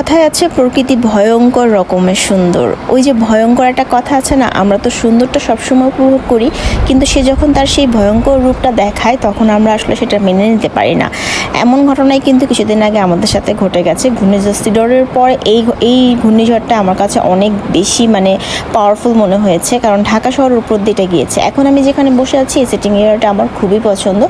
কথায় আছে, প্রকৃতি ভয়ঙ্কর রকমের সুন্দর। ওই যে ভয়ঙ্কর একটা কথা আছে না, আমরা তো সুন্দরটা সবসময় উপভোগ করি, কিন্তু সে যখন তার সেই ভয়ঙ্কর রূপটা দেখায়, তখন আমরা আসলে সেটা মেনে নিতে পারি না। এমন ঘটনাই কিন্তু কিছুদিন আগে আমাদের সাথে ঘটে গেছে। ঘূর্ণিঝড় সিডরের পর এই এই ঘূর্ণিঝড়টা আমার কাছে অনেক বেশি মানে পাওয়ারফুল মনে হয়েছে, কারণ ঢাকা শহরের উপর দিয়ে গিয়েছে। এখন আমি যেখানে বসে আছি, এই সিটিং এরিয়াটা আমার খুবই পছন্দ।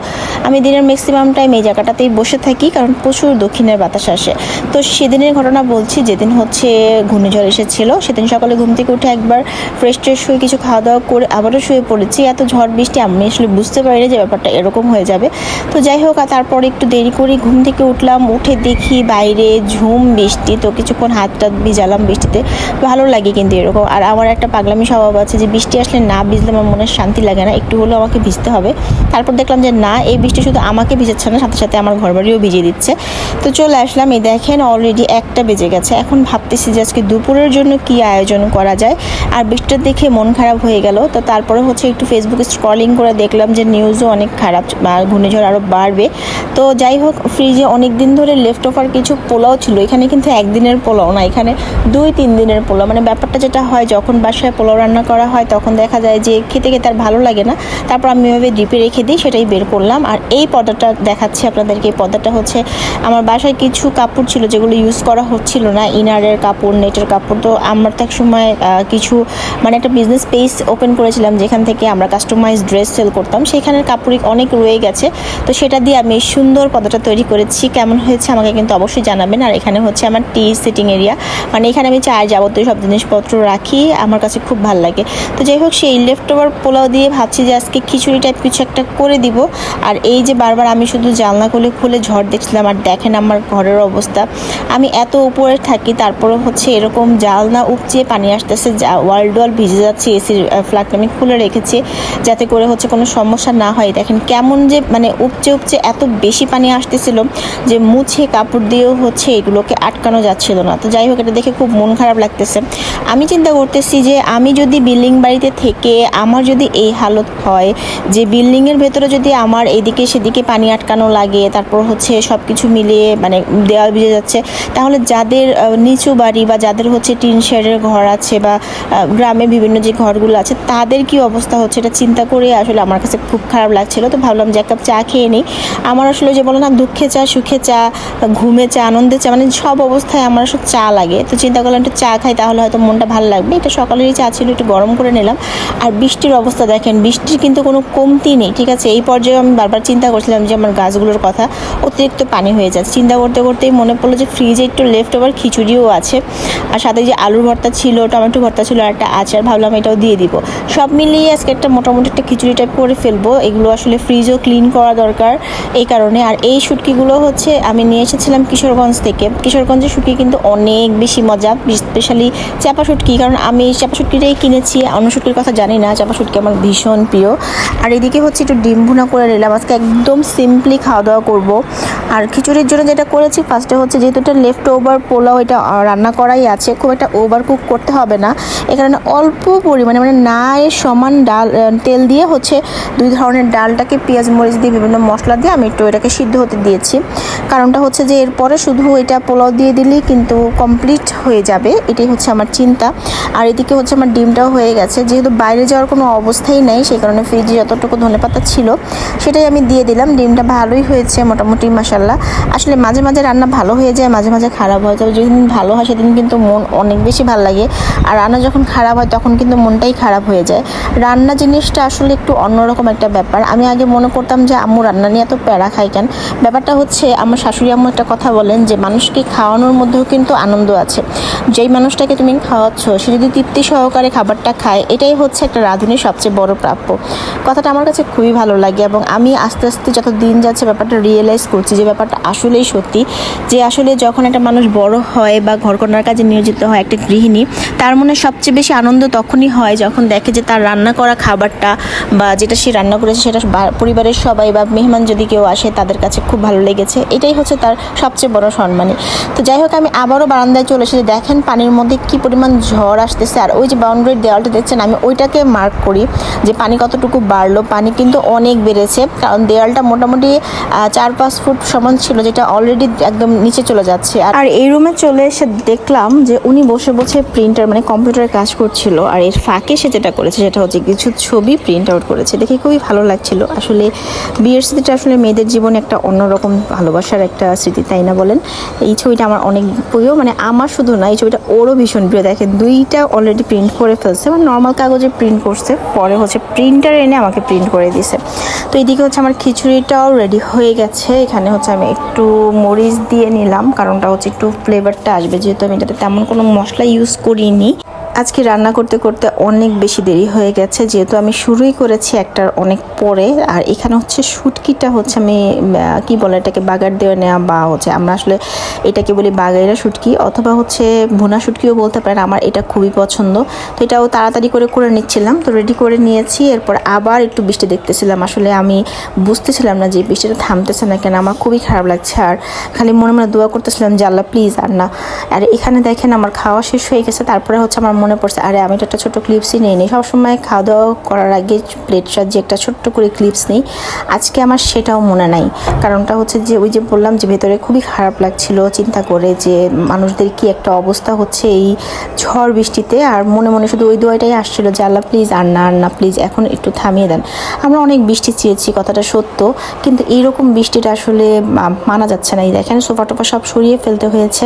আমি দিনের ম্যাক্সিমাম টাইম এই জায়গাটাতেই বসে থাকি, কারণ প্রচুর দক্ষিণের বাতাস আসে। তো সেদিনের ঘটনা বলছি, যেদিন হচ্ছে ঘূর্ণিঝড় এসেছিল, সেদিন সকালে ঘুম থেকে উঠে একবার ফ্রেশ ট্রেশ হয়ে কিছু খাওয়া দাওয়া করে আবারও শুয়ে পড়েছি। এত ঝড় বৃষ্টি, আমি আসলে বুঝতে পারিনি যে ব্যাপারটা এরকম হয়ে যাবে। তো যাই হোক, আর তারপরে একটু দেরি করে ঘুম থেকে উঠলাম, উঠে দেখি বাইরে ঝুম বৃষ্টি, তো কিছুক্ষণ হাত টাত ভিজালাম বৃষ্টিতে। ভালো লাগে কিন্তু এরকম। আর আমার একটা পাগলামি স্বভাব আছে যে বৃষ্টি আসলে না ভিজলে আমার মনে শান্তি লাগে না, একটু হলেও আমাকে ভিজতে হবে। তারপর দেখলাম যে না, এই বৃষ্টি শুধু আমাকে ভিজাচ্ছে না, সাথে সাথে আমার ঘরবাড়িও ভিজিয়ে দিচ্ছে। তো চলে আসলাম, এই দেখেন অলরেডি একটা বেজে গেছে। এখন ভাবতেছি যে আজকে দুপুরের জন্য কি আয়োজন করা যায়। আর বৃষ্টিটা দেখে মন খারাপ হয়ে গেল। তো তারপরে হচ্ছে একটু ফেসবুকে স্ক্রলিং করে দেখলাম যে নিউজও অনেক খারাপ ঘূর্ণিঝড় আরও বাড়বে। তো যাই হোক ফ্রিজে অনেক দিন ধরে লেফট ওভার কিছু পোলাও ছিল। এখানে কিন্তু একদিনের পোলাও না, এখানে দুই, তিন দিনের পোলাও। মানে ব্যাপারটা যেটা হয়, যখন বাসায় পোলাও রান্না করা হয়, তখন দেখা যায় যে খেতে খেতে আর ভালো লাগে না। তারপর আমি ওইভাবে ডিপে রেখে দিই, সেটাই বের করলাম। আর এই পর্দাটা দেখাচ্ছি আপনাদেরকে। এই পর্দাটা হচ্ছে আমার বাসায় কিছু কাপড় ছিল, যেগুলো ইউজ করা হচ্ছিল না। ইনারের কাপড় নেটের কাপড়। তো আমার তো এক সময় কিছু মানে একটা বিজনেস পেজ ওপেন করেছিলাম, যেখান থেকে আমরা কাস্টমাইজ ড্রেস সেল করতাম। সেখানের কাপড় অনেক রয়ে গেছে। তো সেটা দিয়ে আমি এই সুন্দর পর্দাটা তৈরি করেছি, কেমন হয়েছে আমাকে কিন্তু অবশ্যই জানাবেন। আর এখানে হচ্ছে আমার টি সিটিং এরিয়া মানে এখানে আমি চায়ের যাবতীয় সব জিনিসপত্র রাখি, আমার কাছে খুব ভালো লাগে। তো যাই হোক, সেই লেফট ওভার পোলাও দিয়ে ভাবছি যে আজকে খিচুড়ি টাইপ কিছু একটা করে দিব। আর এই যে বারবার আমি শুধু জানলা খুলে খুলে ঝড় দেখছিলাম, আর দেখেন আমার ঘরের অবস্থা। আমি এত উপরে থাকি তারপরে হচ্ছে এরকম জালনা উপচিয়ে পানি আসতেছে ওয়ার্ল্ড ওয়াল ভিজে যাচ্ছে এসির ফ্ল্যাগটা আমি খুলে রেখেছি, যাতে করে হচ্ছে কোনো সমস্যা না হয়। দেখেন কেমন যে মানে উপচে উপচে এত বেশি পানি আসতেছিল যে মুছে কাপড় দিয়েও হচ্ছে এগুলোকে আটকানো যাচ্ছিল না। তো যাই হোক, এটা দেখে খুব মন খারাপ লাগতেছে। আমি চিন্তা করতেছি যে আমি যদি বিল্ডিং বাড়িতে থেকে আমার যদি এই হালত হয়, যে বিল্ডিংয়ের ভেতরে যদি আমার এদিকে সেদিকে পানি আটকানো লাগে, তারপর হচ্ছে সব কিছু মিলিয়ে মানে দেওয়াল ভিজে যাচ্ছে, তাহলে যাদের নিচু বাড়ি বা যাদের হচ্ছে টিন শেডের ঘর আছে বা গ্রামে বিভিন্ন যে ঘরগুলো আছে, তাদের কি অবস্থা হচ্ছে? এটা চিন্তা করে আসলে আমার কাছে খুব খারাপ লাগছিল। তো ভাবলাম যে এক কাপ চা খেয়ে নিই। আমার আসলে যে বলো না, দুঃখে চা, সুখে চা, ঘুমে চা, আনন্দে চা মানে সব অবস্থায় আমার আসলে চা লাগে। তো চিন্তা করলাম একটু চা খাই, তাহলে হয়তো মনটা ভালো লাগবে। এটা সকালেরই চা ছিল, একটু গরম করে নিলাম। আর বৃষ্টির অবস্থা দেখেন, বৃষ্টির কিন্তু কোনো কমতি নেই, ঠিক আছে? এই পর্যায়ে আমি বারবার চিন্তা করছিলাম যে আমার গাছগুলোর কথা, অতিরিক্ত পানি হয়ে যাচ্ছে। চিন্তা করতে করতেই মনে পড়ল যে ফ্রিজে একটু লেফট ওভার খিচুড়িও আছে। আর সাথে যে আলুর ভর্তা ছিল, টমেটো ভর্তা ছিল, আর একটা আচার, ভাবলাম এটাও দিয়ে দিব। সব মিলিয়ে আজকে একটা মোটামুটি একটা খিচুড়ি টাইপ করে ফেলব। এগুলো আসলে ফ্রিজও ক্লিন করা দরকার, এই কারণে। আর এই শুটকিগুলো হচ্ছে আমি নিয়ে এসেছিলাম কিশোরগঞ্জ থেকে। কিশোরগঞ্জের শুটকি কিন্তু অনেক বেশি মজা, স্পেশালি চাপা শুটকি, কারণ আমি চাপা শুটকিটাই কিনেছি। অন্য শুটকির কথা জানি না, চাপা শুটকি আমার ভীষণ প্রিয়। আর এদিকে হচ্ছে একটু ডিম ভুনা করে নিলাম। আজকে একদম সিম্পলি খাওয়া দাওয়া করব। আর খিচুড়ির জন্য যেটা করেছি ফার্স্টে হচ্ছে যেহেতু এটা লেফট ওভার পোলাও এটা রান্না করাই আছে, খুব একটা ওভার কুক করতে হবে না। এ কারণে অল্প পরিমাণে মানে না এর সমান ডাল তেল দিয়ে হচ্ছে দুই ধরনের ডালটাকে পেঁয়াজ, মরিচ দিয়ে বিভিন্ন মশলা দিয়ে আমি একটু এটাকে সিদ্ধ হতে দিয়েছি। কারণটা হচ্ছে যে এরপরে শুধু এটা পোলাও দিয়ে দিলেই কিন্তু কমপ্লিট হয়ে যাবে। এটাই হচ্ছে আমার চিন্তা। আর এদিকে হচ্ছে আমার ডিমটাও হয়ে গেছে। যেহেতু বাইরে যাওয়ার কোনো অবস্থাই নেই, সেই কারণে ফ্রিজে যতটুকু ধনেপাতা ছিল, সেটাই আমি দিয়ে দিলাম। ডিমটা ভালোই হয়েছে মোটামুটি মাসাল্লাহ আসলে মাঝে মাঝে রান্না ভালো হয়ে যায়, মাঝে মাঝে খারাপ হয়। তবে যেদিন ভালো হয়, সেদিন কিন্তু মন অনেক বেশি ভালো লাগে। আর রান্না যখন খারাপ হয়, তখন কিন্তু মনটাই খারাপ হয়ে যায়। রান্না জিনিসটা আসলে একটু অন্যরকম একটা ব্যাপার। আমি আগে মনে করতাম যে, আম্মু, রান্না নিয়ে এত প্যারা খাই কেন? ব্যাপারটা হচ্ছে, আমার শাশুড়ি আম্মু একটা কথা বলেন যে, মানুষকে খাওয়ানোর মধ্যেও কিন্তু আনন্দ আছে। যেই মানুষটাকে তুমি খাওয়াচ্ছ, সে যদি তৃপ্তি সহকারে খাবারটা খায়, এটাই হচ্ছে একটা রাঁধুনির সবচেয়ে বড় প্রাপ্য। কথাটা আমার কাছে খুবই ভালো লাগে এবং আমি আস্তে আস্তে যত দিন যাচ্ছে ব্যাপারটা রিয়েলাইজ করছি যে, ব্যাপারটা আসলেই সত্যি যে, আসলে যখন একটা মানুষ বড় হয় বা ঘর ঘরকন্যার কাজে নিয়োজিত হয় একটা গৃহিণী, তার মনে সবচেয়ে বেশি আনন্দ তখনই হয় যখন দেখে যে, তার রান্না করা খাবারটা বা যেটা সে রান্না করেছে সেটা পরিবারের সবাই বা মেহমান যদি কেউ আসে তাদের কাছে খুব ভালো লেগেছে। এটাই হচ্ছে তার সবচেয়ে বড় সম্মানী। তো যাই হোক, আমি আবারও বারান্দায় চলে এসেছি। দেখেন পানির মধ্যে কি পরিমাণ ঝড় আসতেছে। আর ওই যে বাউন্ডারির দেওয়ালটা দেখছেন, আমি ওইটাকে মার্ক করি যে পানি কতটুকু বাড়লো। পানি কিন্তু অনেক বেড়েছে। কারণ দেওয়ালটা মোটামুটি চার, পাঁচ ফুট সমান ছিল, যেটা অলরেডি একদম নিচে চলে যাচ্ছে। আর- এই রুমে চলে এসে দেখলাম যে উনি বসে বসে প্রিন্টার মানে কম্পিউটারে কাজ করছিল। আর এর ফাঁকে সে যেটা করেছে, সেটা হচ্ছে কিছু ছবি প্রিন্ট আউট করেছে। দেখে খুবই ভালো লাগছিল। আসলে স্মৃতিটা আসলে মেয়েদের জীবনে একটা অন্যরকম ভালোবাসার একটা স্মৃতি, তাই না বলেন? এই ছবিটা আমার অনেক প্রিয় মানে আমার শুধু না, এই ছবিটা ওরও ভীষণ প্রিয়। দেখেন, দুইটা অলরেডি প্রিন্ট করে ফেলছে মানে নর্মাল কাগজে প্রিন্ট করছে, পরে হচ্ছে প্রিন্টার এনে আমাকে প্রিন্ট করে দিছে। তো এইদিকে হচ্ছে আমার খিচুড়িটাও রেডি হয়ে গেছে, এখানে হচ্ছে আমি একটু মরিচ দিয়ে নিলাম, কারণটা হচ্ছে একটু ফ্লেভারটা আসবে, যেহেতু আমি এটাতে তেমন কোনো মশলা ইউজ করিনি। আজকে রান্না করতে করতে অনেক বেশি দেরি হয়ে গেছে, যেহেতু আমি শুরুই করেছি একটার অনেক পরে। আর এখানে হচ্ছে শুটকিটা হচ্ছে আমি কি বলে এটাকে, বাগার দেওয়া নেওয়া বা হচ্ছে আমরা আসলে এটাকে বলি বাগাইরা শুটকি অথবা হচ্ছে ভুনা শুটকিও বলতে পারেন, আমার এটা খুবই পছন্দ। তো এটাও তাড়াতাড়ি করে করে নিচ্ছিলাম, তো রেডি করে নিয়েছি। এরপর আবার একটু বৃষ্টি দেখতেছিলাম, আসলে আমি বুঝতেছিলাম না যে বৃষ্টিটা থামতেছে না কেন, আমার খুবই খারাপ লাগছে। আর খালি মনে মনে দোয়া করতেছিলাম যে, আল্লাহ প্লিজ আর না। আর এখানে দেখেন আমার খাওয়া শেষ হয়ে গেছে, তারপরে হচ্ছে আমার মনে পড়ছে, আরে আমি তো একটা ছোটো ক্লিপসই নিই নি সবসময় খাওয়া দাওয়া করার আগে প্লেট সাজিয়ে একটা ছোট্ট করে ক্লিপস নিই, আজকে আমার সেটাও মনে নাই। কারণটা হচ্ছে যে, ওই যে বললাম যে, ভেতরে খুবই খারাপ লাগছিল, চিন্তা করে যে, মানুষদের কি একটা অবস্থা হচ্ছে এই ঝড় বৃষ্টিতে। আর মনে মনে শুধু ওই দোয়াটাই আসছিল যে, আল্লাহ প্লিজ আর না আর না প্লিজ এখন একটু থামিয়ে দেন। আমরা অনেক বৃষ্টি চেয়েছি কথাটা সত্য, কিন্তু এইরকম বৃষ্টিটা আসলে মানা যাচ্ছে না। এই দেখেন সোফা টোফা সব সরিয়ে ফেলতে হয়েছে।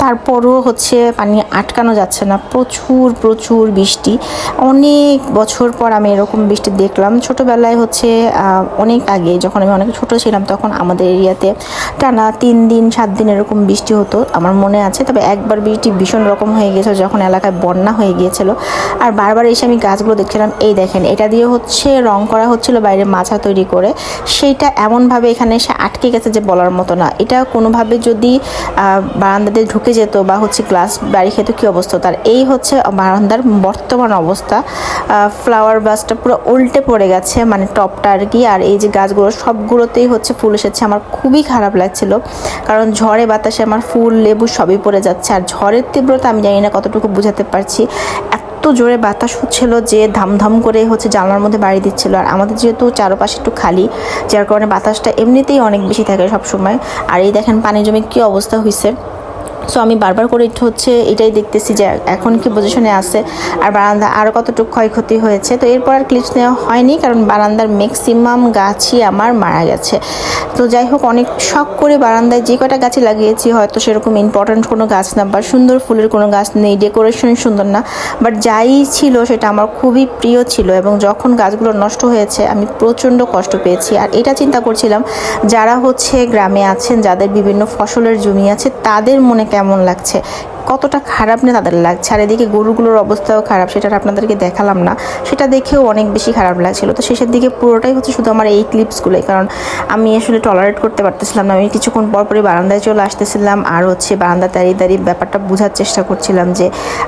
তারপরও হচ্ছে পানি আটকানো যাচ্ছে না, প্রচুর প্রচুর প্রচুর বৃষ্টি। অনেক বছর পর আমি এরকম বৃষ্টি দেখলাম। ছোটোবেলায় হচ্ছে অনেক আগে যখন আমি অনেক ছোট ছিলাম তখন আমাদের এরিয়াতে টানা তিন দিন, সাত দিন এরকম বৃষ্টি হতো, আমার মনে আছে। তবে একবার বৃষ্টি ভীষণ রকম হয়ে গেছিল যখন এলাকায় বন্যা হয়ে গিয়েছিল। আর বারবার এসে আমি গাছগুলো দেখছিলাম। এই দেখেন, এটা দিয়ে হচ্ছে রং করা হচ্ছিল বাইরে মাছা তৈরি করে। সেইটা এমনভাবে এখানে এসে আটকে গেছে যে বলার মতো না। এটা কোনোভাবে যদি বারান্দাতে ঢুকে যেত বা হচ্ছে গ্লাস বাড়ি খেত, কী অবস্থা? তার এই হচ্ছে বারান্দার বর্তমান অবস্থা। ফ্লাওয়ার বাসটা পুরো উল্টে পড়ে গেছে মানে টপটা আর কি। আর এই যে গাছগুলো সবগুলোতেই হচ্ছে ফুল এসেছে। আমার খুবই খারাপ লাগছিল। কারণ ঝড়ে বাতাসে আমার ফুল, লেবু সবই পড়ে যাচ্ছে। আর ঝড়ের তীব্রতা আমি জানি না কতটুকু বুঝাতে পারছি। এত জোরে বাতাস হচ্ছিল যে ধামধাম করে হচ্ছে জানলার মধ্যে বাড়ি দিচ্ছিল। আর আমাদের যেহেতু চারপাশে একটু খালি, যার কারণে বাতাসটা এমনিতেই অনেক বেশি থাকে সবসময়। আর এই দেখেন পানি জমে কী অবস্থা হয়েছে সো আমি বারবার করে একটু হচ্ছে এটাই দেখতেছি যে এখন কি পজিশনে আছে আর বারান্দা আরও কতটুকু ক্ষয়ক্ষতি হয়েছে। তো এরপর আর ক্লিপস নেওয়া হয়নি কারণ বারান্দার ম্যাক্সিমাম গাছই আমার মারা গেছে। তো যাই হোক, অনেক শখ করে বারান্দায় যে কটা গাছই লাগিয়েছি, হয়তো সেরকম ইম্পর্ট্যান্ট কোনো গাছ না বা সুন্দর ফুলের কোনো গাছ নেই ডেকোরেশন সুন্দর না। বাট যাই ছিল সেটা আমার খুবই প্রিয় ছিল এবং যখন গাছগুলো নষ্ট হয়েছে, আমি প্রচণ্ড কষ্ট পেয়েছি। আর এটা চিন্তা করছিলাম, যারা হচ্ছে গ্রামে আছেন, যাদের বিভিন্ন ফসলের জমি আছে, তাদের মনে কেমন লাগছে? কতটা খারাপ না তাদের লাগছে। আর এদিকে গরুগুলোর অবস্থাও খারাপ, সেটা আপনাদেরকে দেখালাম না। সেটা দেখেও অনেক বেশি খারাপ লাগছিল। তো শেষের দিকে পুরোটাই হচ্ছে শুধু আমার এই ক্লিপসগুলোই কারণ আমি আসলে টলারেট করতে পারতেছিলাম না। আমি কিছুক্ষণ পর পরই বারান্দায় চলে আসতেছিলাম। আর হচ্ছে বারান্দা দাঁড়িয়ে দাঁড়িয়ে ব্যাপারটা বোঝার চেষ্টা করছিলাম যে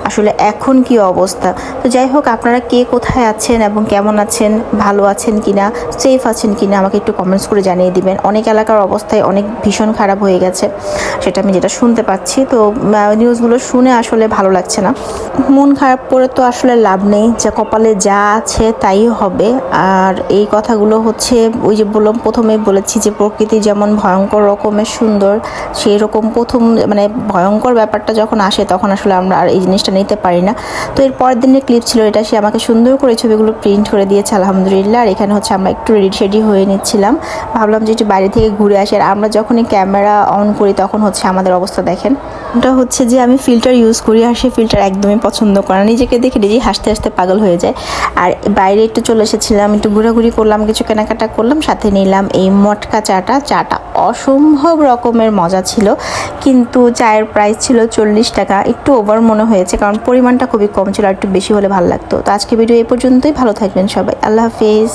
আসলে এখন কি অবস্থা। তো যাই হোক, আপনারা কে কোথায় আছেন এবং কেমন আছেন, ভালো আছেন কিনা সেফ আছেন কি না আমাকে একটু কমেন্টস করে জানিয়ে দিবেন। অনেক এলাকার অবস্থায় অনেক ভীষণ খারাপ হয়ে গেছে, সেটা আমি যেটা শুনতে পাচ্ছি। তো নিউজগুলো শুনে আসলে ভালো লাগছে না। মন খারাপ করে তো আসলে লাভ নেই, যে কপালে যা আছে তাই হবে। আর এই কথাগুলো হচ্ছে, ওই যে বললাম প্রথমে বলেছি যে প্রকৃতি যেমন ভয়ঙ্কর রকমের সুন্দর সেই রকম প্রথম মানে ভয়ঙ্কর ব্যাপারটা যখন আসে তখন আসলে আমরা আর এই জিনিসটা নিতে পারি না। তো এর পরের দিনের ক্লিপ ছিল, এটা সে আমাকে সুন্দর করে ছবিগুলো প্রিন্ট করে দিয়েছে, আলহামদুলিল্লাহ। আর এখানে হচ্ছে আমরা একটু রেডি শেডি হয়ে নিচ্ছিলাম। ভাবলাম যে একটু বাইরে থেকে ঘুরে আসি। আর আমরা যখনই ক্যামেরা অন করি তখন হচ্ছে আমাদের অবস্থা দেখেন। ওটা হচ্ছে যে আমি ফিল্টার ইউজ করি আর সেই ফিল্টার একদমই পছন্দ করে নিজেকে দেখে নিজেই হাসতে হাসতে পাগল হয়ে যায়। আর বাইরে একটু চলে এসেছিলাম, একটু ঘোরাঘুরি করলাম, কিছু কেনাকাটা করলাম, সাথে নিলাম এই মটকা চাটা। চাটা অসম্ভব রকমের মজা ছিল, কিন্তু চায়ের প্রাইস ছিল চল্লিশ টাকা। একটু ওভার মনে হয়েছে, কারণ পরিমাণটা খুবই কম ছিল, আর একটু বেশি হলে ভালো লাগতো। তো আজকে ভিডিও এই পর্যন্তই, ভালো থাকবেন সবাই। আল্লাহ হাফিজ।